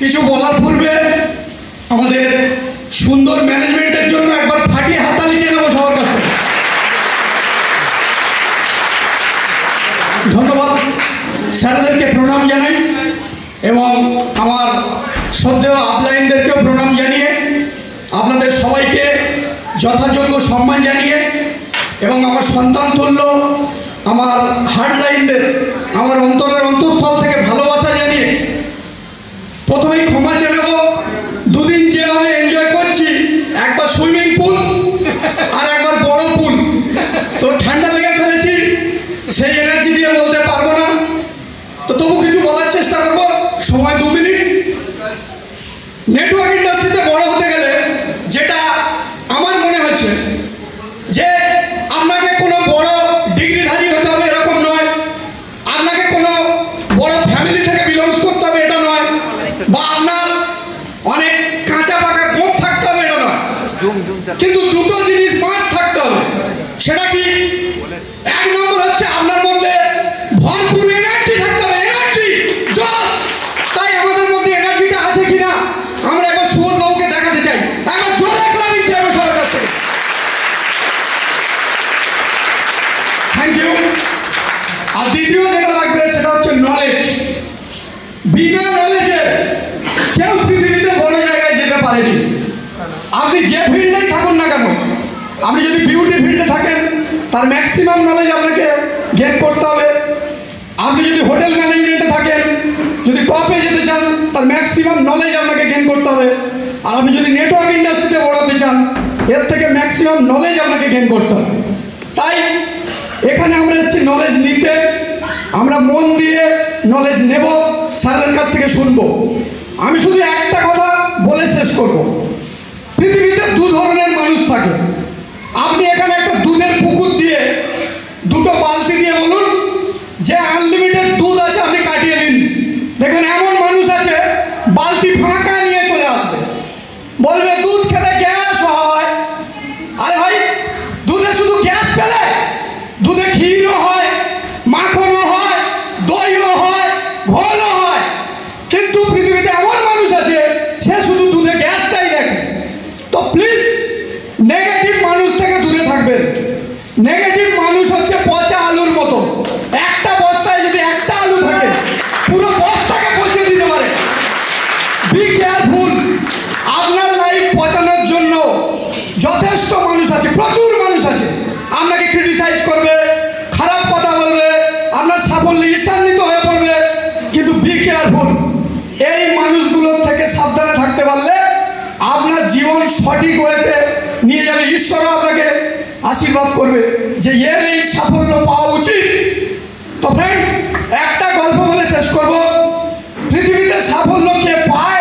কিছু বলার পূর্বে আমাদের সুন্দর ম্যানেজমেন্টের জন্য একবার ফাটিয়ে হাততালি চেয়ে নেব সবার কাছে ধন্যবাদ স্যারদেরকে প্রণাম জানাই এবং আমার শ্রদ্ধেয় আপলাইনদেরকেও প্রণাম জানিয়ে আপনাদের সবাইকে যথাযোগ্য সম্মান জানিয়ে এবং আমার সন্তান তুল্য, আমার হার্ডলাইনদের আমার অন্তরের অন্তঃস্থল থেকে ভালোবাসা জানিয়ে প্রথমেই ক্ষমা চেয়ে নেব। দুদিন যেভাবে এনজয় করছি, একবার সুইমিং পুল আর একবার বড় পুল তো ঠান্ডা লেগে ফেলেছি, সেই এনার্জি দিয়ে বলতে পারব না। তো তবু কিছু বলার চেষ্টা করব। সময় দু মিনিট। নেটওয়ার্ক ইন্ডাস্ট্রিতে বড় হতে গেলে যেটা আমার মনে হয়েছে যে আপনাকে কোনো বড় ডিগ্রিধারী হতে হবে এরকম নয় আপনাকে কোনো বড় ফ্যামিলি থেকে বিলংস করতে হবে এটা নয় বা আপনার অনেক কাঁচা পাকা গোপ থাকতে হবে এটা নয় কিন্তু দুটো জিনিস মাছ থাকতে হবে সেটা কি এক নম্বর হচ্ছে আপনার মধ্যে ভরপুর এনার্জি থাকতে হবে এনার্জি জস তাই আমাদের মধ্যে এনার্জিটা আছে কিনা আমরা একবার সুবোধ বাবুকে দেখাতে চাই একবার জোরে ক্লাবিং চাই আমার সবার কাছে থ্যাংক ইউ আর দ্বিতীয় যেটা লাগবে সেটা হচ্ছে নলেজ বিনা নলেজে কেউ পৃথিবীতে বড় জায়গায় যেতে পারেনি আপনি যে ফিল্ডেই থাকুন না কেন? আপনি যদি বিউটি ফিল্ডে থাকেন, তার ম্যাক্সিমাম নলেজ আপনাকে গেন করতে হবে। আপনি যদি হোটেল ম্যানেজমেন্টে থাকেন, যদি টপে যেতে চান, তার ম্যাক্সিমাম নলেজ আপনাকে গেন করতে হবে। আর আপনি যদি নেটওয়ার্ক ইন্ডাস্ট্রিতে বড়াতে চান, এর থেকে ম্যাক্সিমাম নলেজ আপনাকে গেন করতে হবে। তাই এখানে আমরা এসেছি নলেজ নিতে। আমরা মন দিয়ে নলেজ নেব, স্যারের কাছ থেকে শুনব। আমি শুধু একটা কথা বলে শেষ করব। পৃথিবীতে দু ধরনের মানুষ থাকে। আপনি এখানে একটা দুধের পুকুর দিয়ে দুটো বালতি দিয়ে বলুন, যে আনলিমিটেড দুধ আছে আপনি কাটিয়ে নিন। দেখবেন এমন মানুষ আছে, বালতি ফাঁকা নিয়ে চলে আসবে। বলবে, দুধ খেলে গ্যাস হয় আরে ভাই দুধে শুধু গ্যাস পেলে দুধে ক্ষীরও হয় মাখনও হয় দইও হয় ঘোলও হয় কিন্তু পৃথিবীতে এমন মানুষ আছে সে শুধু দুধে গ্যাসটাই দেখে তো প্লিজ নেগেটিভ মানুষ থেকে দূরে থাকবেন নেগেটিভ মানুষ হচ্ছে পচা আলুর মতো একটা বস্তায় যদি একটা আলু থাকে পুরো বস্তাকে পচিয়ে দিতে পারে বি কেয়ারফুল আপনার লাইফ পচানোর জন্য যথেষ্ট মানুষ আছে প্রচুর মানুষ আছে। আপনাকে ক্রিটিসাইজ করবে, খারাপ কথা বলবে, আপনার সাফল্যে ঈর্ষান্বিত হয়ে পড়বে, কিন্তু বি কেয়ারফুল এই মানুষগুলোর থেকে সাবধানে থাকতে পারলে আপনার জীবন সঠিক হয়েতে নিয়ে যাবে। ঈশ্বরও আপনাকে আশীর্বাদ করবে যে, এর এই সাফল্য পাওয়া উচিত। তো ফ্রেন্ড একটা গল্প বলে শেষ করব। পৃথিবীতে সাফল্য কে পায়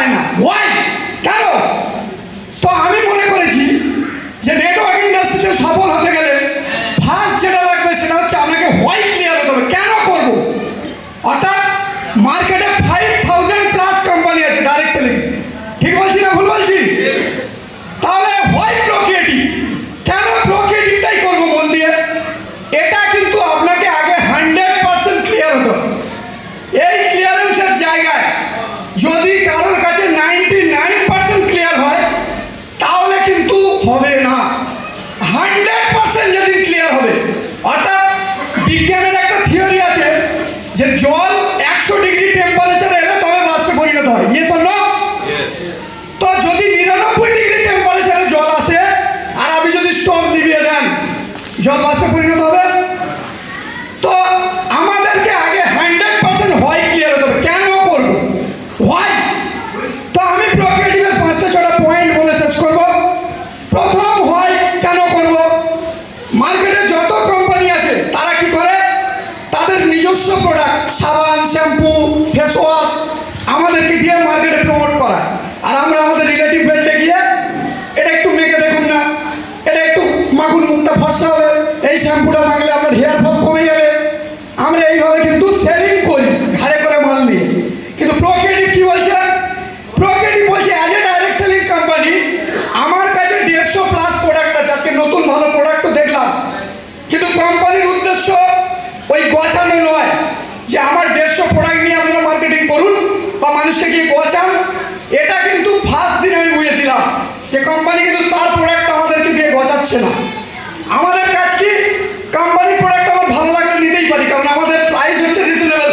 আর কেউ পায় না ওয়াই কেন তো আমি মনে করেছি যে নেটওয়ার্ক ইন্ডাস্ট্রিতে সফল হতে গেলে ফার্স্ট যেটা লাগবে সেটা হচ্ছে আপনাকে হোয়াই ক্লিয়ার হতে হবে কেন করব অর্থাৎ মার্কেটে ফাইভ থাউজেন্ড প্লাস কোম্পানি আছে ডাইরেক্ট সেলিং ঠিক বলছি না ভুল বলছি তাহলে হোয়াই প্রোক্রিয়েটিভ কেন প্রোক্রিয়েটিভটাই করব মন দিয়ে এটা কিন্তু আপনাকে আগে হান্ড্রেড পার্সেন্ট ক্লিয়ার হতো এই ক্লিয়ারেন্সের জায়গায় যদি কারোর কাছে নাইনটি নাইন পার্সেন্ট ক্লিয়ার হয় তাহলে কিন্তু হবে না। হান্ড্রেড পার্সেন্ট যেদিন ক্লিয়ার হবে অর্থাৎ বিজ্ঞানের একটা থিওরি আছে যে জল একশো ডিগ্রি টেম্পারেচার এলে তবে বাষ্পে পরিণত হয়। ইয়ে শোন তো যদি নিরানব্বই ডিগ্রি টেম্পারেচারে জল আসে আর আপনি যদি স্টোভ নিভিয়ে দেন জল বাষ্পে পরিণত হবে তো আমাদেরকে আগে হান্ড্রেড পার্সেন্ট হোয়াই ক্লিয়ার হতে হবে কেন করব হোয়াই তো আমি প্রোক্রিয়েটিভের পাঁচটা ছটা পয়েন্ট বলে শেষ করব প্রথম হয় কেন করব মার্কেটে যত কোম্পানি আছে তারা কি করে তাদের নিজস্ব প্রোডাক্ট সাবান শ্যাম্পু ফেস ওয়াশ আমাদেরকে দিয়ে মার্কেটে প্রমোট করা যে আমার দেড়শো প্রোডাক্ট নিয়ে আপনারা মার্কেটিং করুন বা মানুষকে গিয়ে গোয়াচান, এটা কিন্তু ফার্স্ট দিন আমি বুঝেছিলাম যে কোম্পানি কিন্তু তার প্রোডাক্ট আমাদেরকে দিয়ে গচাচ্ছে না। আমাদের কাজ কি? কোম্পানির প্রোডাক্ট আমার ভালো লাগলে নিতেই পারি, কারণ আমাদের প্রাইস হচ্ছে রিজনেবল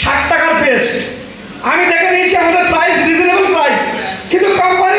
ষাট টাকার পেস্ট আমি দেখে নিয়েছি আমাদের প্রাইস রিজনেবল প্রাইস কিন্তু কোম্পানি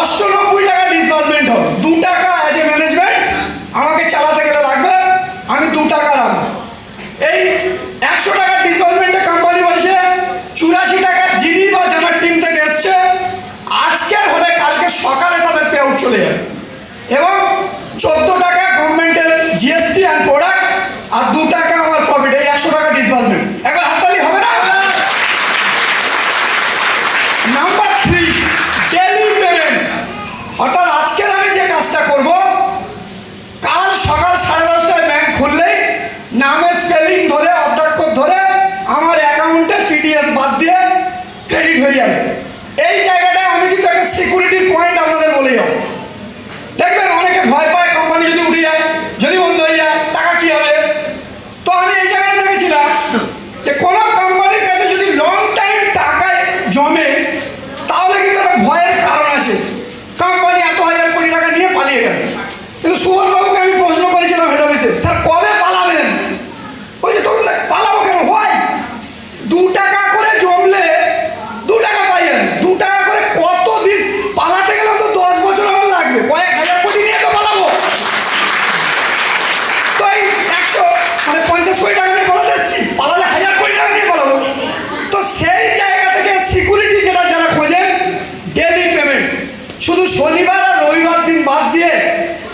অষ্টানব্বই টাকা ডিসবার্সমেন্ট হবে। দু টাকা অ্যাজ এ ম্যানেজমেন্ট আমাকে চালাতে গেলে লাগবে, আমি দু টাকা রাখব। এই একশো টাকার ডিসবার্সমেন্টে কোম্পানি বলছে, চুরাশি টাকার যিনি বা জানার টিম থেকে এসছে, আজকের হলে কালকে সকালে তাদের পে চলে যাবে। এবং চোদ্দ হয়ে যাবে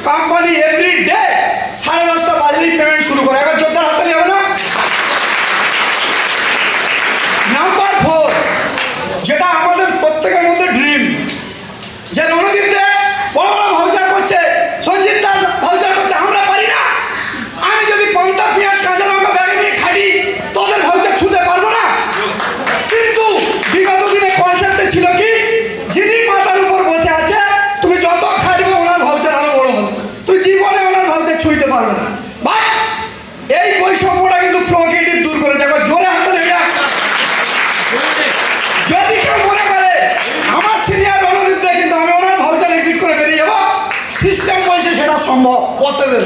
Papa সম্ভব পসিবল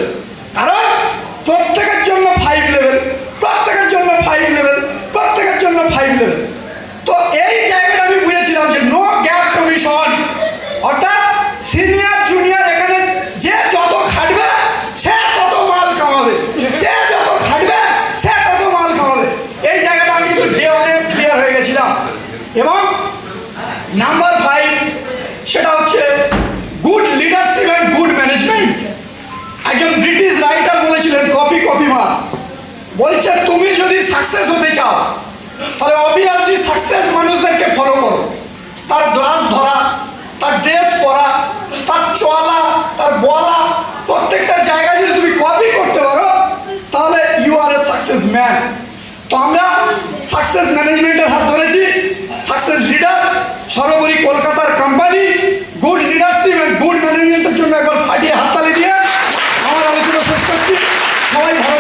কারণ প্রত্যেকের জন্য ফাইভ লেভেল প্রত্যেকের জন্য ফাইভ লেভেল প্রত্যেকের জন্য ফাইভ লেভেল তো এই বলছে, তুমি যদি সাকসেস হতে চাও, তাহলে অবভিয়াসলি সাকসেস মানুষদেরকে ফলো করো। তার গ্লাস ধরা, তার ড্রেস পরা, তার চলা, তার বলা, প্রত্যেকটা জায়গায় যদি তুমি কপি করতে পারো, তাহলে you are a success man তো আমরা সাকসেস ম্যানেজমেন্টের হাত ধরেছি সাকসেস লিডার সর্বোপরি কলকাতার company good leadership and good ম্যানেজমেন্টের জন্য একবার ফাটিয়ে হাততালি দিয়ে আমার আলোচনা শেষ করছি। সবাই ভালো